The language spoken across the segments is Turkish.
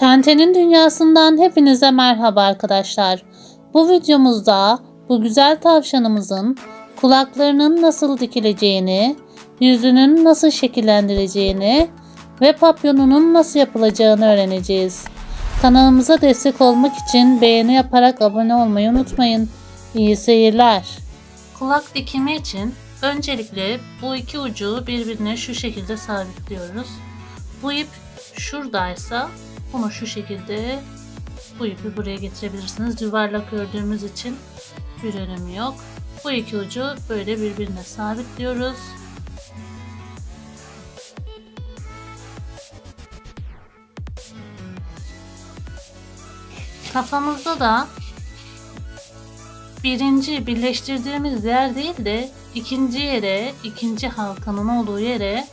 Tente'nin dünyasından hepinize merhaba arkadaşlar. Bu videomuzda bu güzel tavşanımızın kulaklarının nasıl dikileceğini, yüzünün nasıl şekillendireceğini ve papyonunun nasıl yapılacağını öğreneceğiz. Kanalımıza destek olmak için beğeni yaparak abone olmayı unutmayın. İyi seyirler. Kulak dikimi için öncelikle bu iki ucu birbirine şu şekilde sabitliyoruz. Bu ip şuradaysa bunu şu şekilde bu ipi buraya getirebilirsiniz. Yuvarlak ördüğümüz için bir önemi yok. Bu iki ucu böyle birbirine sabitliyoruz. Kafamızda da birinci birleştirdiğimiz yer değil de ikinci yere, ikinci halkanın olduğu yere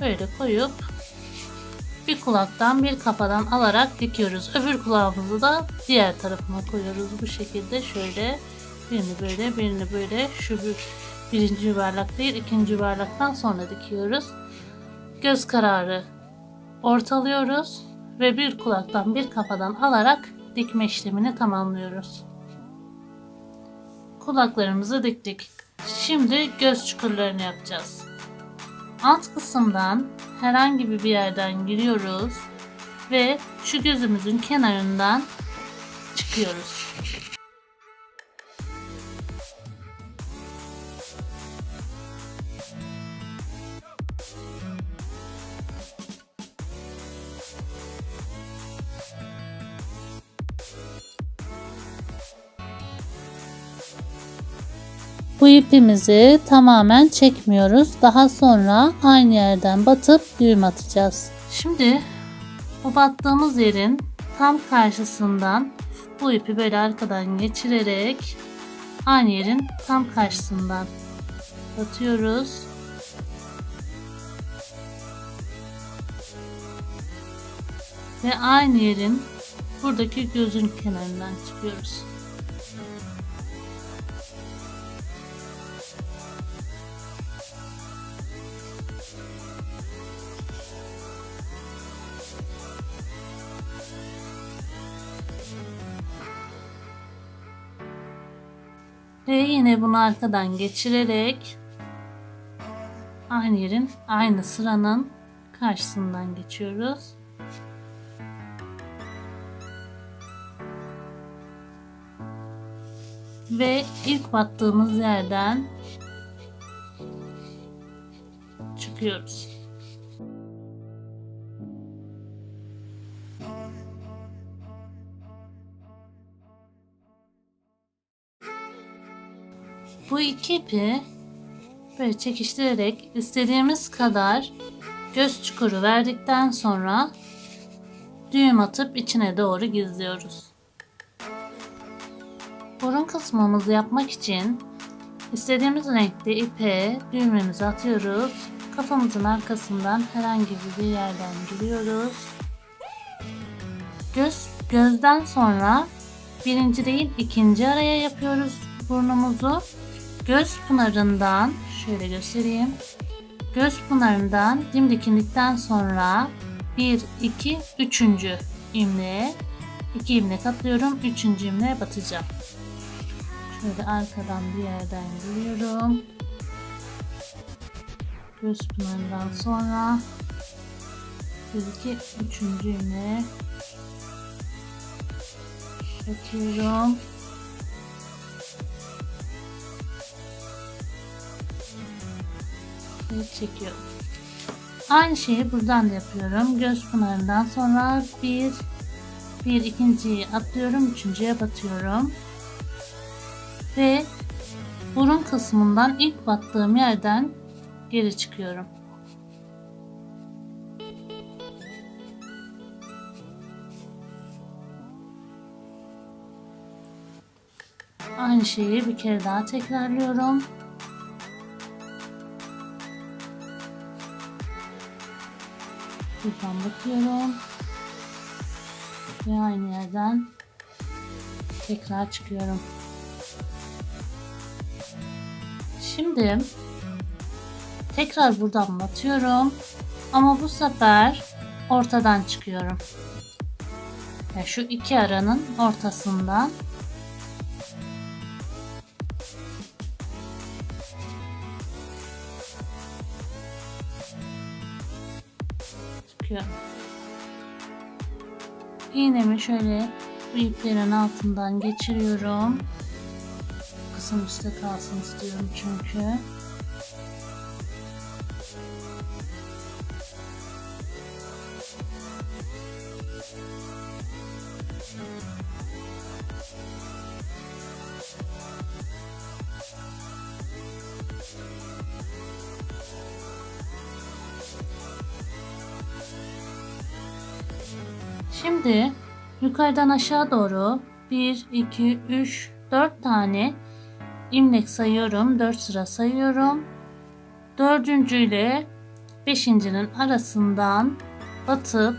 böyle koyup bir kulaktan bir kafadan alarak dikiyoruz. Öbür kulağımızı da diğer tarafına koyuyoruz. Bu şekilde şöyle birini böyle birini böyle şu bir, birinci yuvarlak değil ikinci yuvarlaktan sonra dikiyoruz. Göz kararı ortalıyoruz ve bir kulaktan bir kafadan alarak dikme işlemini tamamlıyoruz. Kulaklarımızı diktik. Şimdi göz çukurlarını yapacağız. Alt kısımdan herhangi bir yerden giriyoruz ve şu gözümüzün kenarından çıkıyoruz. İpimizi tamamen çekmiyoruz. Daha sonra aynı yerden batıp düğüm atacağız. Şimdi bu battığımız yerin tam karşısından bu ipi böyle arkadan geçirerek aynı yerin tam karşısından batıyoruz. Ve aynı yerin buradaki gözün kenarından çıkıyoruz. Ve yine bunu arkadan geçirerek aynı yerin aynı sıranın karşısından geçiyoruz. Ve ilk battığımız yerden çıkıyoruz. Bu iki ipi böyle çekiştirerek istediğimiz kadar göz çukuru verdikten sonra düğüm atıp içine doğru gizliyoruz. Burun kısmımızı yapmak için istediğimiz renkte ipe düğmemizi atıyoruz. Kafamızın arkasından herhangi bir yerden giriyoruz. Göz gözden sonra birinci değil ikinci araya yapıyoruz burnumuzu. Göz pınarından şöyle göstereyim. Göz pınarından dimdik indikten sonra 1, 2, 3. imleğe 2 imlek atlıyorum. 3. imleğe batacağım. Şöyle arkadan bir yerden giriyorum. Göz pınarından sonra 1, 2, 3. imleğe batıyorum. ve çekiyorum. Aynı şeyi buradan da yapıyorum. Göz pınarından sonra bir bir ikinciyi atlıyorum. Üçüncüye batıyorum. Ve burun kısmından ilk battığım yerden geri çıkıyorum. Aynı şeyi bir kere daha tekrarlıyorum. Buradan bakıyorum. Ve aynı yerden tekrar çıkıyorum. Şimdi tekrar buradan batıyorum. Ama bu sefer ortadan çıkıyorum. Ya şu iki aranın ortasından çıkıyorum. İğnemi şöyle bu iplerin altından geçiriyorum. Kısım üstte kalsın istiyorum çünkü. Şimdi yukarıdan aşağı doğru 1, 2, 3, 4 tane ilmek sayıyorum. 4 sıra sayıyorum. Dördüncüyle beşincinin arasından batıp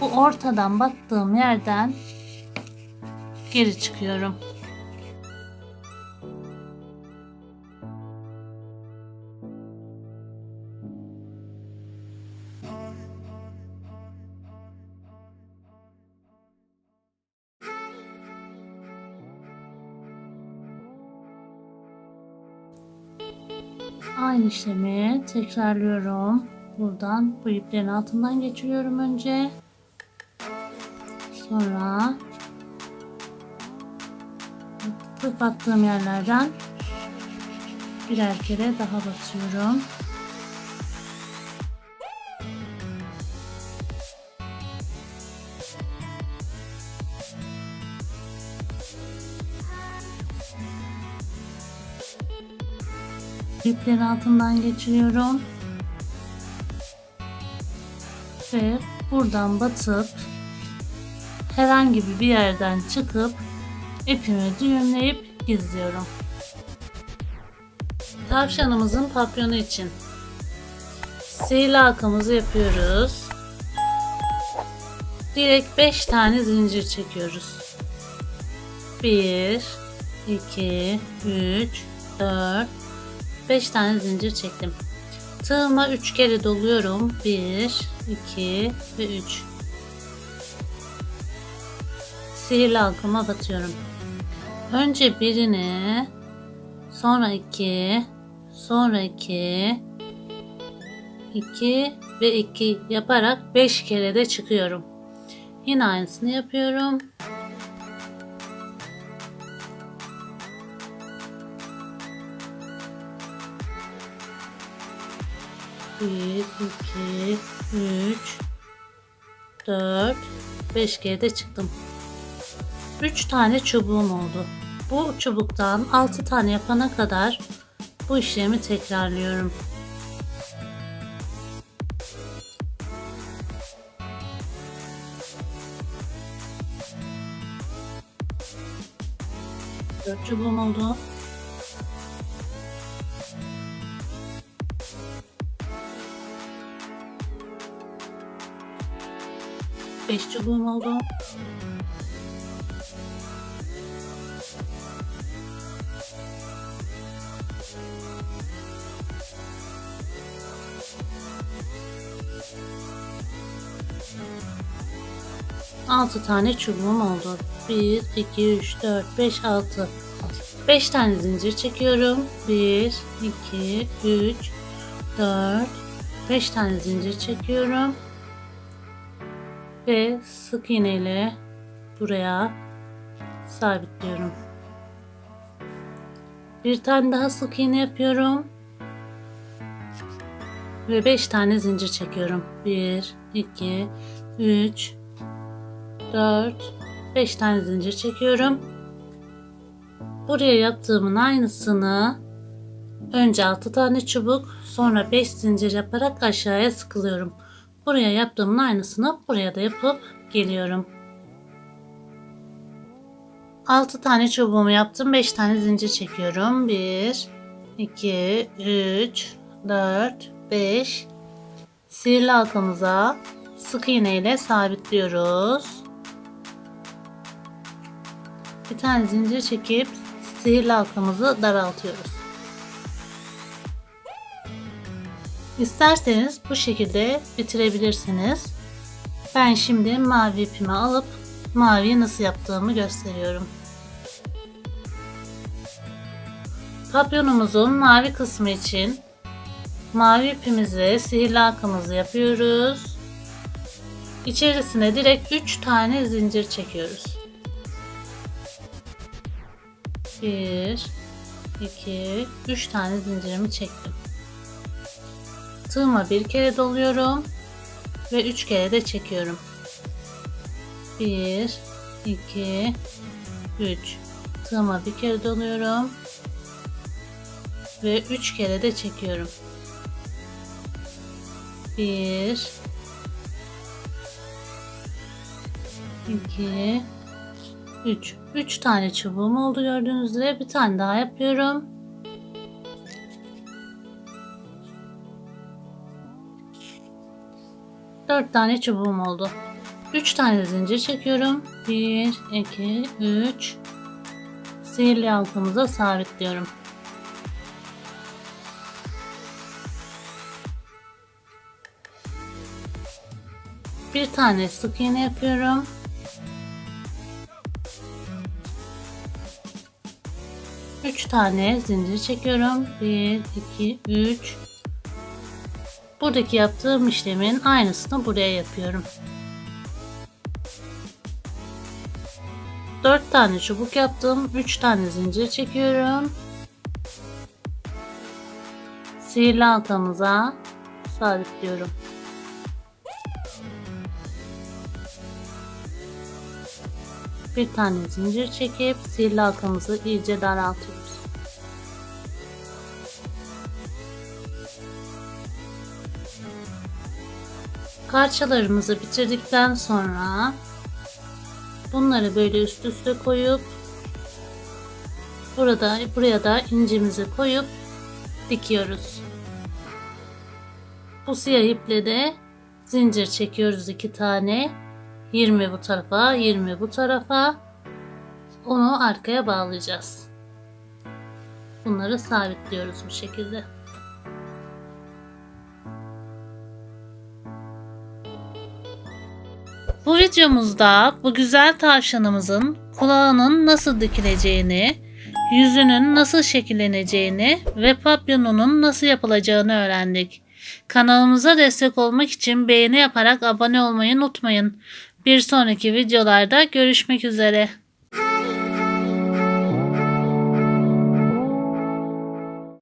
bu ortadan battığım yerden geri çıkıyorum. Aynı işlemi tekrarlıyorum. Buradan bu iplerin altından geçiriyorum önce. Sonra bu battığım yerlerden birer kere daha batıyorum. İplerin altından geçiriyorum. Ve buradan batıp herhangi bir yerden çıkıp ipimi düğümleyip gizliyorum. Tavşanımızın papyonu için sihirli halkamızı yapıyoruz. Direkt 5 tane zincir çekiyoruz. 1 2 3 4 5 tane zincir çektim. Tığıma 3 kere doluyorum. 1, 2 ve 3. Sihirli halkama batıyorum. Önce birini, sonra 2, sonra 2, 2 ve 2 yaparak 5 kere de çıkıyorum. Yine aynısını yapıyorum. Bir, iki, üç, dört, beş kere de çıktım. Üç tane çubuğum oldu. Bu çubuktan altı tane yapana kadar bu işlemi tekrarlıyorum. Çubuğum oldu. Beş çubuğum oldu. Altı tane çubuğum oldu. Bir, iki, üç, dört, beş, altı. Beş tane zincir çekiyorum. Bir, iki, üç, dört, beş tane zincir çekiyorum ve sık iğne ile buraya sabitliyorum. Bir tane daha sık iğne yapıyorum. Ve 5 tane zincir çekiyorum. 1 2 3 4 5 tane zincir çekiyorum. Buraya yaptığımın aynısını önce 6 tane çubuk, sonra 5 zincir yaparak aşağıya sıkılıyorum. Buraya yaptığımın aynısını buraya da yapıp geliyorum. 6 tane çubuğumu yaptım. 5 tane zincir çekiyorum. 1 2 3 4 5 Sihirli halkamıza sık iğne ile sabitliyoruz. Bir tane zincir çekip sihirli halkamızı daraltıyoruz. İsterseniz bu şekilde bitirebilirsiniz. Ben şimdi mavi ipimi alıp maviyi nasıl yaptığımı gösteriyorum. Papyonumuzun mavi kısmı için mavi ipimizle sihirli halkamızı yapıyoruz. İçerisine direkt 3 tane zincir çekiyoruz. 1 2 3 tane zincirimi çektim. Tığıma bir kere doluyorum ve 3 kere de çekiyorum. 1 2 3 Tığıma bir kere doluyorum ve 3 kere de çekiyorum. 1 2 3 3 tane çubuğum oldu gördüğünüz üzere bir tane daha yapıyorum. Dört tane çubuğum oldu. 3 tane zincir çekiyorum. 1 2 3 Sihirli halkamıza sabitliyorum. Bir tane sık iğne yapıyorum. Üç tane zincir çekiyorum. Bir, iki, üç. Buradaki yaptığım işlemin aynısını buraya yapıyorum. Dört tane çubuk yaptım. Üç tane zincir çekiyorum. Sihirli halkamıza sabitliyorum. Bir tane zincir çekip sihirli halkamızı iyice daraltıyoruz. Parçalarımızı bitirdikten sonra bunları böyle üst üste koyup burada buraya da incimizi koyup dikiyoruz. Bu siyah iple de zincir çekiyoruz iki tane. 20 bu tarafa, 20 bu tarafa. Onu arkaya bağlayacağız. Bunları sabitliyoruz bu şekilde. Bu videomuzda bu güzel tavşanımızın kulağının nasıl dikileceğini, yüzünün nasıl şekilleneceğini ve papyonunun nasıl yapılacağını öğrendik. Kanalımıza destek olmak için beğeni yaparak abone olmayı unutmayın. Bir sonraki videolarda görüşmek üzere.